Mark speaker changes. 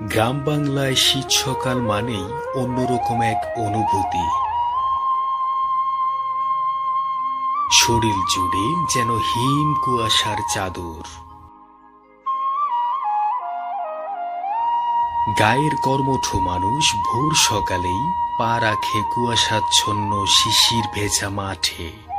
Speaker 1: গ্রাম বাংলায় শীত সকাল মানেই অন্যরকম এক অনুভূতি। শরীর জুড়ে যেন হিম কুয়াশার চাদর। গায়ের কর্মঠ মানুষ ভোর সকালেই পা রাখে কুয়াশাচ্ছন্ন শিশির ভেজা মাঠে।